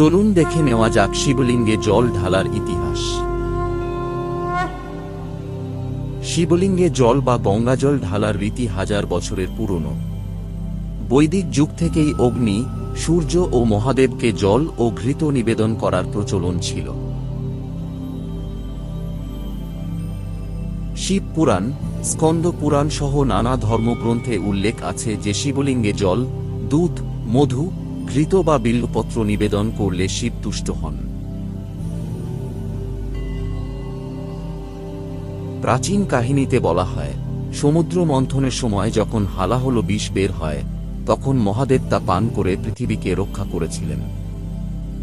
চলুন দেখে নেওয়া যাক শিবলিঙ্গে জল ঢালার ইতিহাস। শিবলিঙ্গে জল বা গঙ্গাজল ঢালার রীতি হাজার বছরের পুরনো। বৈদিক যুগ থেকেই অগ্নি, সূর্য ও মহাদেবকে জল ও ঘৃত নিবেদন করার প্রচলন ছিল। শিব পুরাণ, স্কন্দ পুরাণ সহ নানা ধর্মগ্রন্থে উল্লেখ আছে যে শিবলিঙ্গে জল, দুধ, মধু ঘৃত বা বিল্লপত্র নিবেদন করলে শিব তুষ্ট হন। প্রাচীন কাহিনীতে বলা হয়, সমুদ্র মন্থনের সময় যখন হালাহল বিষ বের হয়, তখন মহাদেব তা পান করে পৃথিবীকে রক্ষা করেছিলেন।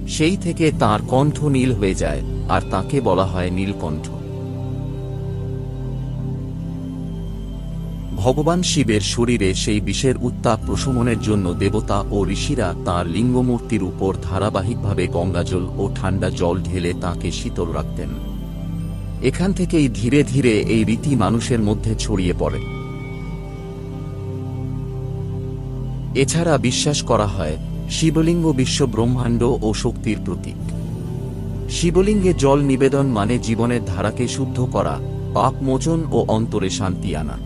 সেই থেকে তার কণ্ঠ নীল হয়ে যায়, আর তাকে বলা হয় নীলকণ্ঠ। ভগবান শিবের শরীরে সেই বিষের উত্তাপ প্রশমনের জন্য দেবতা ও ঋষিরা তাঁর লিঙ্গমূর্তির উপর ধারাবাহিকভাবে গঙ্গাজল ও ঠান্ডা জল ঢেলে তাঁকে শীতল রাখতেন। এখান থেকেই ধীরে ধীরে এই রীতি মানুষের মধ্যে ছড়িয়ে পড়ে। এছাড়া বিশ্বাস করা হয়, শিবলিঙ্গ বিশ্ব ব্রহ্মাণ্ড ও শক্তির প্রতীক। শিবলিঙ্গে জল নিবেদন মানে জীবনের ধারাকে শুদ্ধ করা, পাপ মোচন ও অন্তরে শান্তি আনা।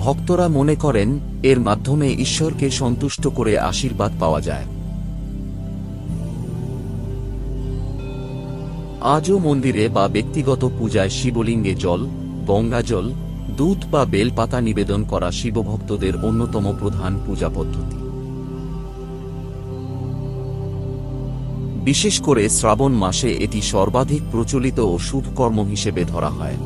ভক্তরা মনে করেন, এর মাধ্যমে ঈশ্বরকে সন্তুষ্ট করে আশীর্বাদ পাওয়া যায়। আজও মন্দিরে বা ব্যক্তিগত পূজায় শিবলিঙ্গে জল গঙ্গাজল দুধ বা বেলপাতা নিবেদন করা শিবভক্তদের অন্যতম প্রধান পূজা পদ্ধতি। বিশেষ করে শ্রাবণ মাসে এটি সর্বাধিক প্রচলিত ও শুভকর্ম হিসেবে ধরা হয়।